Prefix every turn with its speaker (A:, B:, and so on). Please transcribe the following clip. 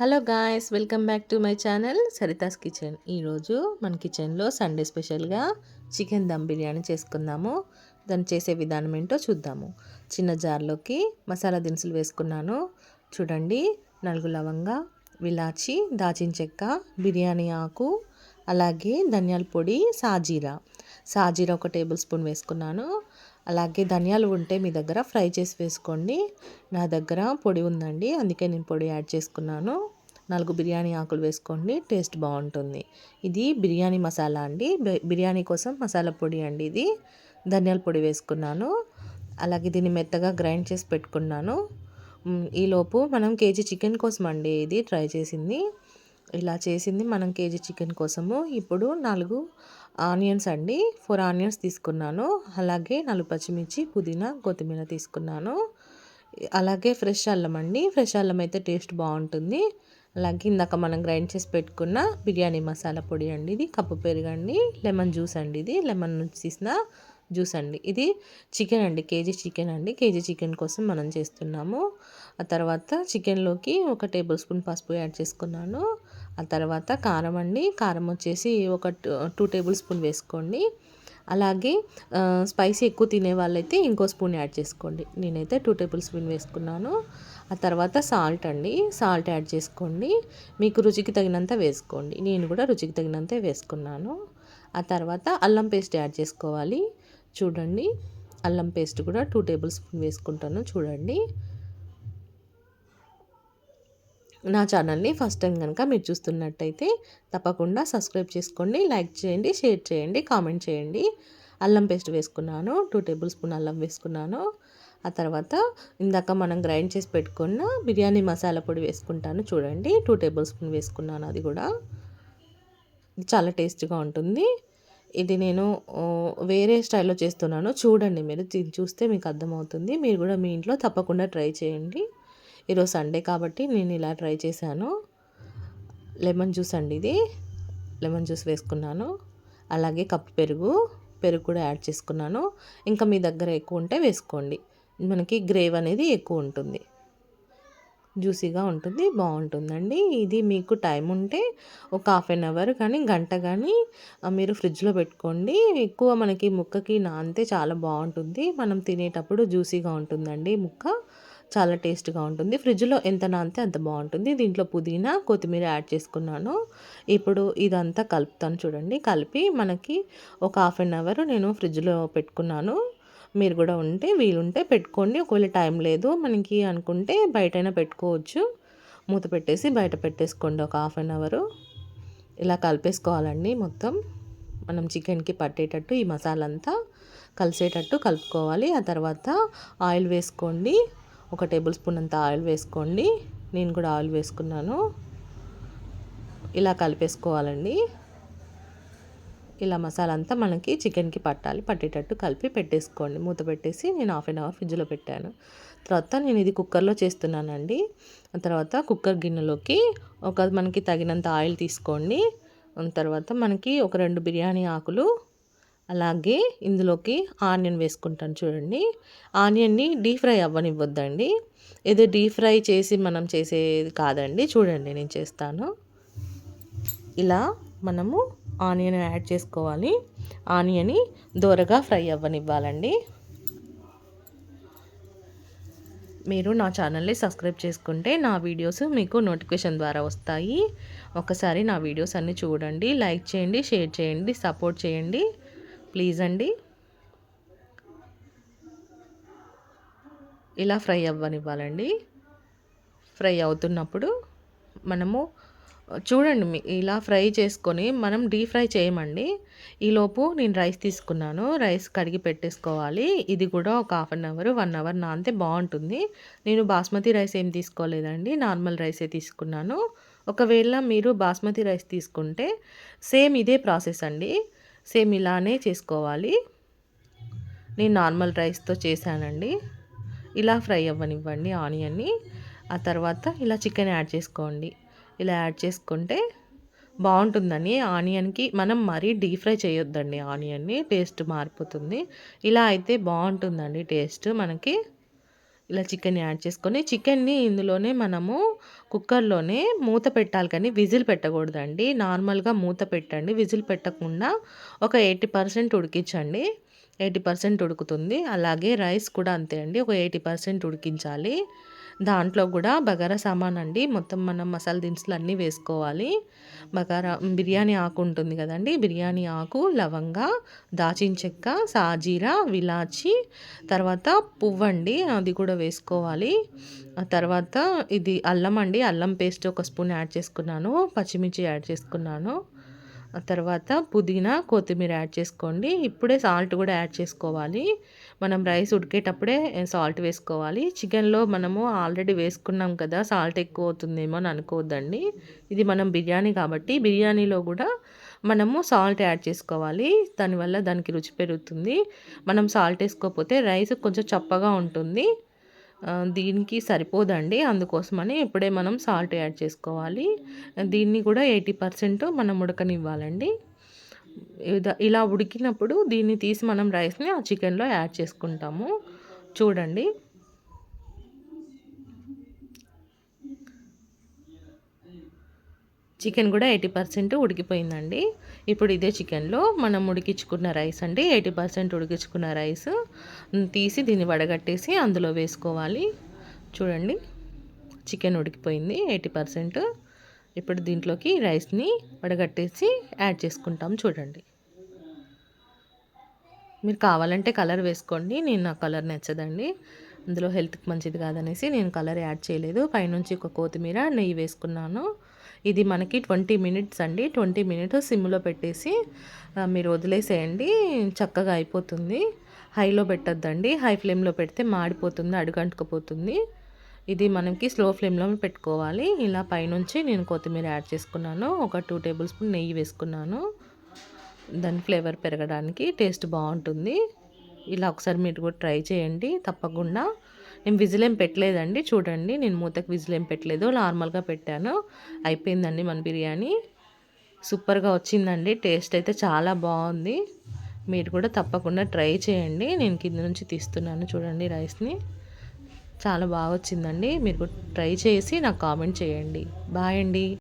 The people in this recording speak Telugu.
A: Hello guys welcome back to my channel Sarita's kitchen. ఈరోజు మన కిచెన్లో సండే స్పెషల్గా చికెన్ దమ్ బిర్యానీ చేసుకుందాము. దాన్ని చేసే విధానం ఏంటో చూద్దాము. చిన్న జార్లోకి మసాలా దినుసులు వేసుకున్నాను. చూడండి నలుగు లవంగా విలాచి దాచిన చెక్క బిర్యానీ ఆకు అలాగే ధనియాల పొడి సాజీరా. సాజీరా ఒక టేబుల్ స్పూన్ వేసుకున్నాను. అలాగే ధనియాలు ఉంటే మీ దగ్గర ఫ్రై చేసి వేసుకోండి. నా దగ్గర పొడి ఉందండి. అందుకే నేను పొడి యాడ్ చేసుకున్నాను. నాలుగు బిర్యానీ ఆకులు వేసుకోండి. టేస్ట్ బాగుంటుంది. ఇది బిర్యానీ మసాలా అండి. బిర్యానీ కోసం మసాలా పొడి అండి ఇది. ధనియాల పొడి వేసుకున్నాను. అలాగే దీన్ని మెత్తగా గ్రైండ్ చేసి పెట్టుకున్నాను. ఈలోపు మనం కేజీ చికెన్ కోసం అండి ఇది ట్రై చేసింది. ఇలా చేసింది మనం కేజీ చికెన్ కోసము. ఇప్పుడు నాలుగు ఆనియన్స్ అండి. ఫోర్ ఆనియన్స్ తీసుకున్నాను. అలాగే నాలుగు పచ్చిమిర్చి పుదీనా కొత్తిమీర తీసుకున్నాను. అలాగే ఫ్రెష్ అల్లం అండి. ఫ్రెష్ అల్లం అయితే టేస్ట్ బాగుంటుంది. అలాగే ఇందాక మనం గ్రైండ్ చేసి పెట్టుకున్న బిర్యానీ మసాలా పొడి అండి ఇది. కప్పు పెరుగండి. లెమన్ జ్యూస్ అండి ఇది. లెమన్ నుంచి తీసిన జ్యూస్ అండి ఇది. చికెన్ అండి. కేజీ చికెన్ అండి. కేజీ చికెన్ కోసం మనం చేస్తున్నాము. ఆ తర్వాత చికెన్లోకి ఒక టేబుల్ స్పూన్ పసుపు యాడ్ చేసుకున్నాను. ఆ తర్వాత కారం అండి. కారం వచ్చేసి ఒక టూ టేబుల్ స్పూన్ వేసుకోండి. అలాగే స్పైసీ ఎక్కువ తినే వాళ్ళైతే ఇంకో స్పూన్ యాడ్ చేసుకోండి. నేనైతే టూ టేబుల్ స్పూన్ వేసుకున్నాను. ఆ తర్వాత సాల్ట్ అండి. సాల్ట్ యాడ్ చేసుకోండి. మీకు రుచికి తగినంత వేసుకోండి. నేను కూడా రుచికి తగినంతే వేసుకున్నాను. ఆ తర్వాత అల్లం పేస్ట్ యాడ్ చేసుకోవాలి. చూడండి. అల్లం పేస్ట్ కూడా టూ టేబుల్ స్పూన్ వేసుకుంటాను. చూడండి. నా ఛానల్ని ఫస్ట్ టైం కనుక మీరు చూస్తున్నట్టయితే తప్పకుండా సబ్స్క్రైబ్ చేసుకోండి లైక్ చేయండి షేర్ చేయండి కామెంట్ చేయండి. అల్లం పేస్ట్ వేసుకున్నాను టూ టేబుల్ స్పూన్ అల్లం వేసుకున్నాను. ఆ తర్వాత ఇందాక మనం గ్రైండ్ చేసి పెట్టుకున్న బిర్యానీ మసాలా పొడి వేసుకుంటాను చూడండి టూ టేబుల్ స్పూన్ వేసుకున్నాను అది కూడా. చాలా టేస్ట్గా ఉంటుంది. ఇది నేను వేరే స్టైల్లో చేస్తున్నాను. చూడండి మీరు చూస్తే మీకు అర్థమవుతుంది. మీరు కూడా మీ ఇంట్లో తప్పకుండా ట్రై చేయండి. ఈరోజు సండే కాబట్టి నేను ఇలా ట్రై చేశాను. లెమన్ జ్యూస్ అండి ఇది. లెమన్ జ్యూస్ వేసుకున్నాను. అలాగే కప్పు పెరుగు. పెరుగు కూడా యాడ్ చేసుకున్నాను. ఇంకా మీ దగ్గర ఎక్కువ ఉంటే వేసుకోండి. మనకి గ్రేవ్ అనేది ఎక్కువ ఉంటుంది. జ్యూసీగా ఉంటుంది బాగుంటుందండి. ఇది మీకు టైం ఉంటే ఒక హాఫ్ అన్ అవర్ కానీ గంట కానీ మీరు ఫ్రిడ్జ్లో పెట్టుకోండి. ఎక్కువ మనకి ముక్కకి నానితే చాలా బాగుంటుంది. మనం తినేటప్పుడు జ్యూసీగా ఉంటుందండి ముక్క. చాలా టేస్ట్గా ఉంటుంది. ఫ్రిడ్జ్లో ఎంత నానితే అంత బాగుంటుంది. దీంట్లో పుదీనా కొత్తిమీర యాడ్ చేసుకున్నాను. ఇప్పుడు ఇదంతా కలుపుతాను చూడండి. కలిపి మనకి ఒక హాఫ్ అన్ అవర్ నేను ఫ్రిడ్జ్లో పెట్టుకున్నాను. మీరు కూడా ఉంటే వీలుంటే పెట్టుకోండి. ఒకవేళ టైం లేదు మనకి అనుకుంటే బయటైనా పెట్టుకోవచ్చు. మూత పెట్టేసి బయట పెట్టేసుకోండి ఒక హాఫ్ అన్ అవరు. ఇలా కలిపేసుకోవాలండి మొత్తం. మనం చికెన్కి పట్టేటట్టు ఈ మసాలా అంతా కలిసేటట్టు కలుపుకోవాలి. ఆ తర్వాత ఆయిల్ వేసుకోండి. ఒక టేబుల్ స్పూన్ అంత ఆయిల్ వేసుకోండి. నేను కూడా ఆయిల్ వేసుకున్నాను. ఇలా కలిపేసుకోవాలండి. ఇలా మసాలా అంతా మనకి చికెన్కి పట్టాలి. పట్టేటట్టు కలిపి పెట్టేసుకోండి. మూత పెట్టేసి నేను హాఫ్ అన్ అవర్ ఫ్రిడ్జ్లో పెట్టాను. తర్వాత నేను ఇది కుక్కర్లో చేస్తున్నానండి. తర్వాత కుక్కర్ గిన్నెలోకి ఒక మనకి తగినంత ఆయిల్ తీసుకోండి. తర్వాత మనకి ఒక రెండు బిర్యానీ ఆకులు అలాగే ఇందులోకి ఆనియన్ వేసుకుంటాను చూడండి. ఆనియన్ని డీప్ ఫ్రై అవ్వనివ్వద్దండి. ఏదో డీప్ ఫ్రై చేసి మనం చేసేది కాదండి. చూడండి నేను చేస్తాను. ఇలా మనము ఆనియన్ యాడ్ చేసుకోవాలి. ఆనియన్ని దోరగా ఫ్రై అవ్వనివ్వాలండి. మీరు నా ఛానల్ని సబ్స్క్రైబ్ చేసుకుంటే నా వీడియోస్ మీకు నోటిఫికేషన్ ద్వారా వస్తాయి. ఒకసారి నా వీడియోస్ అన్నీ చూడండి. లైక్ చేయండి షేర్ చేయండి సపోర్ట్ చేయండి. ప్లీజ్ అండి. ఇలా ఫ్రై అవ్వనివ్వాలండి. ఫ్రై అవుతున్నప్పుడు మనము చూడండి ఇలా ఫ్రై చేసుకొని మనం డీప్ ఫ్రై చేయమండి. ఈలోపు నేను రైస్ తీసుకున్నాను. రైస్ కడిగి పెట్టేసుకోవాలి. ఇది కూడా ఒక half an hour one hour నానితే బాగుంటుంది. నేను బాస్మతి రైస్ ఏం తీసుకోలేదండి. నార్మల్ రైసే తీసుకున్నాను. ఒకవేళ మీరు బాస్మతి రైస్ తీసుకుంటే సేమ్ ఇదే ప్రాసెస్ అండి. సేమ్ ఇలానే చేసుకోవాలి. నేను నార్మల్ రైస్తో చేశానండి. ఇలా ఫ్రై అవ్వనివ్వండి ఆనియన్ని. ఆ తర్వాత ఇలా చికెన్ యాడ్ చేసుకోండి. ఇలా యాడ్ చేసుకుంటే బాగుంటుందని ఆనియన్కి మనం మరీ డీప్ ఫ్రై చేయొద్దండి ఆనియన్ని టేస్ట్ మారిపోతుంది. ఇలా అయితే బాగుంటుందండి టేస్ట్ మనకి. ఇలా చికెన్ యాడ్ చేసుకొని చికెన్ని ఇందులోనే మనము కుక్కర్లోనే మూత పెట్టాలి కానీ విజిల్ పెట్టకూడదండి. నార్మల్గా మూత పెట్టండి. విజిల్ పెట్టకుండా ఒక ఎయిటీ పర్సెంట్ ఉడికించండి. ఎయిటీ పర్సెంట్ ఉడుకుతుంది. అలాగే రైస్ కూడా అంతే అండి. ఒక ఎయిటీ పర్సెంట్ ఉడికించాలి. దాంట్లో కూడా బగారా సామాన్ అండి. మొత్తం మనం మసాలా దినుసులు అన్నీ వేసుకోవాలి. బగారా బిర్యానీ ఆకు ఉంటుంది కదండి. బిర్యానీ ఆకు లవంగ దాచిన చెక్క సాజీరా విలాచి తర్వాత పువ్వండి అది కూడా వేసుకోవాలి. తర్వాత ఇది అల్లం అండి. అల్లం పేస్ట్ ఒక స్పూన్ యాడ్ చేసుకున్నాను. పచ్చిమిర్చి యాడ్ చేసుకున్నాను. తర్వాత పుదీనా కొత్తిమీర యాడ్ చేసుకోండి. ఇప్పుడే సాల్ట్ కూడా యాడ్ చేసుకోవాలి. మనం రైస్ ఉడికేటప్పుడే సాల్ట్ వేసుకోవాలి. చికెన్లో మనము ఆల్రెడీ వేసుకున్నాం కదా సాల్ట్ ఎక్కువ అవుతుందేమో అని అనుకోవద్దండి. ఇది మనం బిర్యానీ కాబట్టి బిర్యానీలో కూడా మనము సాల్ట్ యాడ్ చేసుకోవాలి. దానివల్ల దానికి రుచి పెరుగుతుంది. మనం సాల్ట్ వేసుకోకపోతే రైస్ కొంచెం చప్పగా ఉంటుంది. దీనికి సరిపోదండి. అందుకోసమని ఇప్పుడే మనం సాల్ట్ యాడ్ చేసుకోవాలి. దీన్ని కూడా ఎయిటీ పర్సెంట్ మనం ఉడకనివ్వాలండి. ఇలా ఉడికినప్పుడు దీన్ని తీసి మనం రైస్ని ఆ చికెన్లో యాడ్ చేసుకుంటాము. చూడండి. చికెన్ కూడా ఎయిటీ పర్సెంట్ ఉడికిపోయిందండి. ఇప్పుడు ఇదే చికెన్లో మనం ఉడికించుకున్న రైస్ అండి ఎయిటీ పర్సెంట్ ఉడికించుకున్న రైస్. తీసి దీన్ని వడగట్టేసి అందులో వేసుకోవాలి. చూడండి చికెన్ ఉడికిపోయింది ఎయిటీ పర్సెంట్. ఇప్పుడు దీంట్లోకి రైస్ని వడగట్టేసి యాడ్ చేసుకుంటాం చూడండి. మీరు కావాలంటే కలర్ వేసుకోండి నేను నా కలర్ నచ్చదండి. అందులో హెల్త్కి మంచిది కాదనేసి నేను కలర్ యాడ్ చేయలేదు. పైనుంచి ఒక కొత్తిమీర నెయ్యి వేసుకున్నాను. ఇది మనకి ట్వంటీ మినిట్స్ అండి. ట్వంటీ మినిట్స్ సిమ్లో పెట్టేసి మీరు వదిలేసేయండి. చక్కగా అయిపోతుంది. హైలో పెట్టద్దండి. హై ఫ్లేమ్లో పెడితే మాడిపోతుంది అడుగంటుకుపోతుంది. ఇది మనకి స్లో ఫ్లేమ్లో పెట్టుకోవాలి. ఇలా పైనుంచి నేను కొత్తిమీర యాడ్ చేసుకున్నాను. ఒక టూ టేబుల్ స్పూన్ నెయ్యి వేసుకున్నాను. దాని ఫ్లేవర్ పెరగడానికి టేస్ట్ బాగుంటుంది. ఇలా ఒకసారి మీరు కూడా ట్రై చేయండి. తప్పకుండా నేను విజిల్ ఏం పెట్టలేదండి. చూడండి నేను మూతకు విజిల్ ఏం పెట్టలేదు. నార్మల్గా పెట్టాను. అయిపోయిందండి మన బిర్యానీ. సూపర్గా వచ్చిందండి. టేస్ట్ అయితే చాలా బాగుంది. మీరు కూడా తప్పకుండా ట్రై చేయండి. నేను కింద నుంచి తీస్తున్నాను చూడండి రైస్ని. చాలా బాగా వచ్చిందండి. మీరు ట్రై చేసి నాకు కామెంట్ చేయండి. బాయ్ అండి.